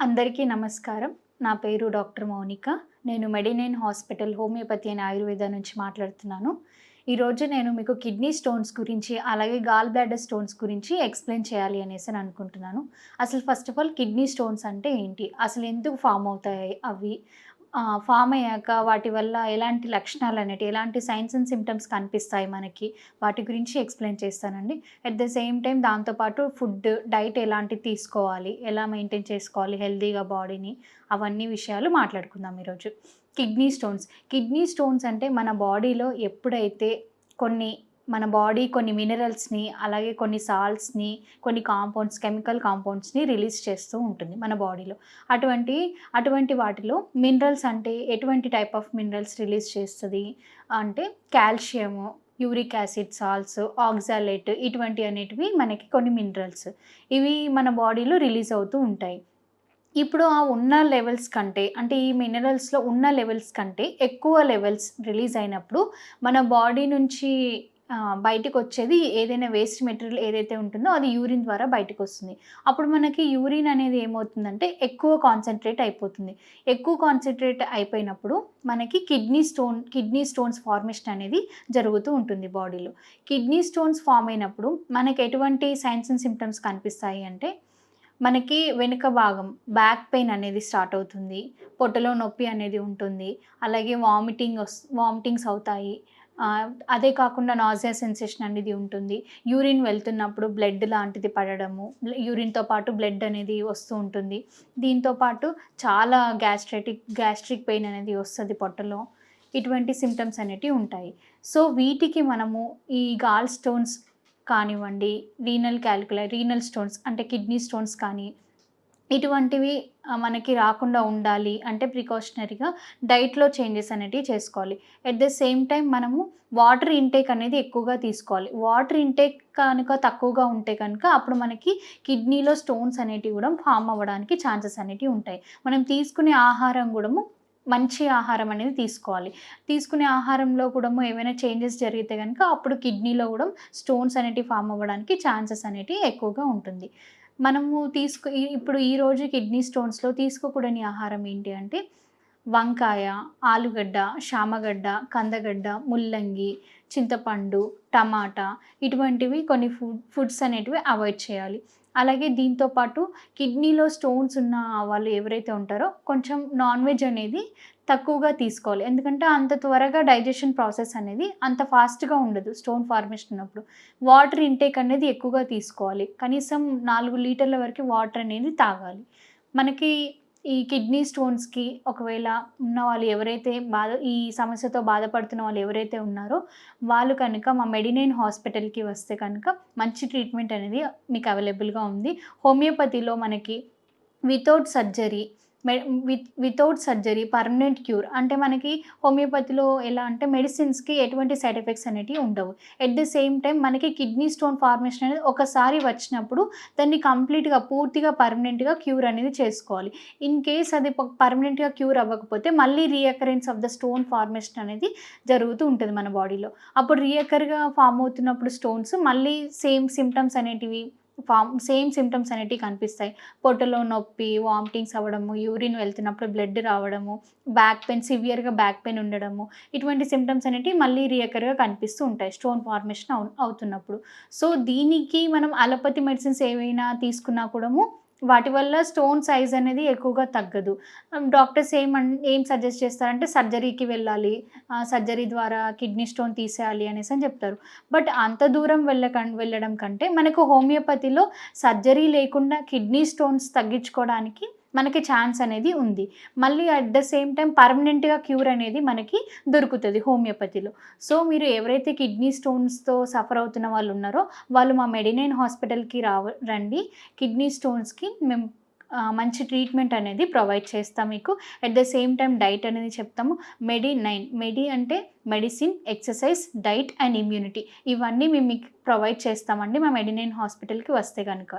అందరికీ నమస్కారం. నా పేరు డాక్టర్ మౌనిక. నేను Medinine hospital homeopathy and Ayurveda నుంచి మాట్లాడుతున్నాను. ఈరోజు నేను మీకు కిడ్నీ స్టోన్స్ గురించి అలాగే గాల్ బ్లాడర్ స్టోన్స్ గురించి ఎక్స్ప్లెయిన్ చేయాలి అనేసి అని అనుకుంటున్నాను. అసలు first of all kidney stones అంటే ఏంటి? అసలు ఎందుకు ఫామ్ అవుతాయి అవి? ఫామ్ అయ్యాక వాటి వల్ల ఎలాంటి లక్షణాలు అనేవి ఎలాంటి సైన్స్ అండ్ సిమ్టమ్స్ కనిపిస్తాయి మనకి? వాటి గురించి ఎక్స్ప్లెయిన్ చేస్తానండి. అట్ ద సేమ్ టైం దాంతోపాటు ఫుడ్ డైట్ ఎలాంటి తీసుకోవాలి? ఎలా మెయింటైన్ చేసుకోవాలి? హెల్తీగా బాడీని? అవన్నీ విషయాలు మాట్లాడుకుందాం ఈరోజు. Kidney stones. కిడ్నీ స్టోన్స్ అంటే మన బాడీలో ఎప్పుడైతే కొన్ని మన బాడీ కొన్ని మినరల్స్ని అలాగే కొన్ని సాల్ట్స్ని కొన్ని కాంపౌండ్స్ కెమికల్ కాంపౌండ్స్ని రిలీజ్ చేస్తూ ఉంటుంది మన బాడీలో. అటువంటి అటువంటి వాటిలో మినరల్స్ అంటే ఎటువంటి టైప్ ఆఫ్ మినరల్స్ రిలీజ్ చేస్తుంది? అంటే calcium uric acid salts oxalate ఇటువంటి అనేటివి మనకి కొన్ని మినరల్స్. ఇవి మన బాడీలో రిలీజ్ అవుతూ ఉంటాయి. ఇప్పుడు ఆ ఉన్న లెవెల్స్ కంటే అంటే ఈ మినరల్స్లో ఉన్న లెవెల్స్ కంటే ఎక్కువ లెవెల్స్ రిలీజ్ అయినప్పుడు మన బాడీ నుంచి బయటకు వచ్చేది ఏదైనా వేస్ట్ మెటీరియల్ ఏదైతే ఉంటుందో అది యూరిన్ ద్వారా బయటకు వస్తుంది అప్పుడు మనకి యూరిన్ అనేది ఏమవుతుందంటే ఎక్కువ కాన్సన్ట్రేట్ అయిపోతుంది. ఎక్కువ కాన్సన్ట్రేట్ అయిపోయినప్పుడు మనకి kidney stone kidney stones formation అనేది జరుగుతూ ఉంటుంది బాడీలో. కిడ్నీ స్టోన్స్ ఫామ్ అయినప్పుడు మనకి ఎటువంటి సైన్స్ అండ్ సిమ్టమ్స్ కనిపిస్తాయి అంటే మనకి వెనుక భాగం బ్యాక్ పెయిన్ అనేది స్టార్ట్ అవుతుంది. పొట్టలో నొప్పి అనేది ఉంటుంది. అలాగే వామిటింగ్ వస్ వామిటింగ్స్ అవుతాయి. అదే కాకుండా నాజియా సెన్సేషన్ అనేది ఉంటుంది. యూరిన్ వెళ్తున్నప్పుడు బ్లడ్ లాంటిది పడడము యూరిన్తో పాటు బ్లడ్ అనేది వస్తూ ఉంటుంది. దీంతో పాటు చాలా గ్యాస్ట్రైటిక్ గ్యాస్ట్రిక్ పెయిన్ అనేది వస్తుంది పొట్టలో. ఇటువంటి సిమ్టమ్స్ అనేటివి ఉంటాయి. సో వీటికి మనము ఈ గాల్ స్టోన్స్ కానివ్వండి రీనల్ క్యాలిక్యులర్ రీనల్ స్టోన్స్ అంటే కిడ్నీ స్టోన్స్ కానీ ఇటువంటివి మనకి రాకుండా ఉండాలి అంటే ప్రికాషనరీగా డైట్లో చేంజెస్ అనేటివి చేసుకోవాలి. ఎట్ ద సేమ్ టైం మనము వాటర్ ఇంటేక్ అనేది ఎక్కువగా తీసుకోవాలి. వాటర్ ఇంటేక్ కనుక తక్కువగా ఉంటే కనుక అప్పుడు మనకి కిడ్నీలో స్టోన్స్ అనేటివి కూడా ఫామ్ అవ్వడానికి ఛాన్సెస్ అనేటివి ఉంటాయి. మనం తీసుకునే ఆహారం కూడా మంచి ఆహారం అనేది తీసుకోవాలి. తీసుకునే ఆహారంలో కూడా ఏమైనా చేంజెస్ జరిగితే కనుక అప్పుడు కిడ్నీలో కూడా స్టోన్స్ అనేటివి ఫామ్ అవ్వడానికి ఛాన్సెస్ అనేటివి ఎక్కువగా ఉంటుంది. మనము తీసుకు ఇప్పుడు ఈరోజు కిడ్నీ స్టోన్స్లో తీసుకోకూడని ఆహారం ఏంటి అంటే వంకాయ ఆలుగడ్డ శామగడ్డ కందగడ్డ ముల్లంగి చింతపండు టమాటా ఇటువంటివి కొన్ని ఫుడ్ ఫుడ్స్ అనేటివి అవాయిడ్ చేయాలి. అలాగే దీంతో పాటు కిడ్నీలో స్టోన్స్ ఉన్న వాళ్ళు ఎవరైతే ఉంటారో కొంచెం నాన్ వెజ్ అనేది తక్కువగా తీసుకోవాలి. ఎందుకంటే అంత త్వరగా డైజెషన్ ప్రాసెస్ అనేది అంత ఫాస్ట్గా ఉండదు స్టోన్ ఫార్మేషన్ ఉన్నప్పుడు. వాటర్ ఇంటేక్ అనేది ఎక్కువగా తీసుకోవాలి. కనీసం నాలుగు లీటర్ల వరకు వాటర్ అనేది తాగాలి. మనకి ఈ కిడ్నీ స్టోన్స్కి ఒకవేళ ఉన్న వాళ్ళు ఎవరైతే బాధ ఈ సమస్యతో బాధపడుతున్న వాళ్ళు ఎవరైతే ఉన్నారో వాళ్ళు కనుక మా మెడినైన్ హాస్పిటల్కి వస్తే కనుక మంచి ట్రీట్మెంట్ అనేది మీకు అవైలబుల్గా ఉంది. హోమియోపతిలో మనకి without surgery with without surgery permanent cure అంటే మనకి హోమియోపతిలో ఎలా అంటే మెడిసిన్స్కి ఎటువంటి సైడ్ ఎఫెక్ట్స్ అనేటివి ఉండవు. ఎట్ ది సేమ్ టైం మనకి కిడ్నీ స్టోన్ ఫార్మేషన్ అనేది ఒకసారి వచ్చినప్పుడు దాన్ని కంప్లీట్గా పూర్తిగా పర్మనెంట్గా క్యూర్ అనేది చేసుకోవాలి. ఇన్ కేస్ అది పర్మనెంట్గా క్యూర్ అవ్వకపోతే మళ్ళీ recurrence of the stone formation అనేది జరుగుతూ ఉంటుంది మన బాడీలో అప్పుడు రీఅకర్గా ఫామ్ అవుతున్నప్పుడు స్టోన్స్ మళ్ళీ సేమ్ సిమ్టమ్స్ అనేటివి ఫామ్ సేమ్ సిమ్టమ్స్ అనేటివి కనిపిస్తాయి. పొట్టలో నొప్పి వామిటింగ్స్ అవ్వడము యూరిన్ వెళ్తున్నప్పుడు బ్లడ్ రావడము బ్యాక్ పెయిన్ సివియర్గా బ్యాక్ పెయిన్ ఉండడము ఇటువంటి సిమ్టమ్స్ అనేటివి మళ్ళీ రియకర్గా కనిపిస్తూ ఉంటాయి. స్టోన్ ఫార్మేషన్ అవు అవుతున్నప్పుడు. సో దీనికి మనం అలోపతి మెడిసిన్స్ ఏవైనా తీసుకున్నా కూడా వాటి వల్ల స్టోన్ సైజ్ అనేది ఎక్కువగా తగ్గదు. డాక్టర్స్ ఏం ఏం సజెస్ట్ చేస్తారంటే సర్జరీకి వెళ్ళాలి సర్జరీ ద్వారా కిడ్నీ స్టోన్ తీసేయాలి అనేసి అని చెప్తారు. బట్ అంత దూరం వెళ్ళక వెళ్ళడం కంటే మనకు హోమియోపతిలో సర్జరీ లేకుండా కిడ్నీ స్టోన్స్ తగ్గించుకోవడానికి మనకి ఛాన్స్ అనేది ఉంది. మళ్ళీ అట్ ద సేమ్ టైం పర్మనెంట్గా క్యూర్ అనేది మనకి దొరుకుతుంది హోమియోపతిలో. సో మీరు ఎవరైతే కిడ్నీ స్టోన్స్తో సఫర్ అవుతున్న వాళ్ళు ఉన్నారో వాళ్ళు మా మెడినైన్ హాస్పిటల్కి రావ రండి. కిడ్నీ స్టోన్స్కి మేము మంచి ట్రీట్మెంట్ అనేది ప్రొవైడ్ చేస్తాం మీకు. At the same time diet అనేది చెప్తాము. మెడి నైన్ మెడి అంటే medicine exercise diet and immunity ఇవన్నీ మేము మీకు ప్రొవైడ్ చేస్తామండి మా మెడినైన్ హాస్పిటల్కి వస్తే కనుక